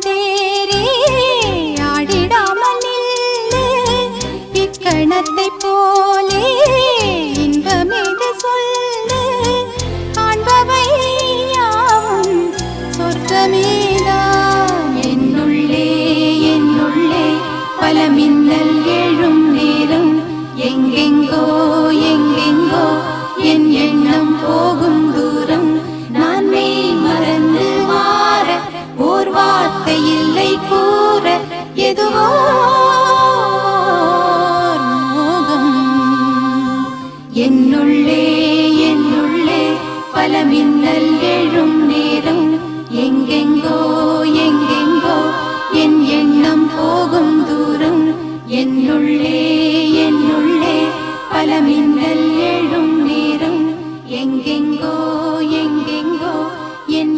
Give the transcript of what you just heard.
தேரே ஆடிடாமல் இக்கணத்தை போலே இன்பமீது சொல்லு. காண்பவை யாவும் சொர்க்கமேதான் என்னுள்ளே என்னுள்ளே பல மின்னல் எழும் நேரம் எங்கெங்கோ எங்கெங்கோ என் எண்ணம் போகும் என்னுள்ளே என்னுள்ளே பல மின்னல் எழும் நேரம். எங்கெங்கோ எங்கெங்கோ என் எண்ணம் போகும் தூரம். என்னுள்ளே என்னுள்ளே பல மின்னல் எழும் நேரம். எங்கெங்கோ எங்கெங்கோ என்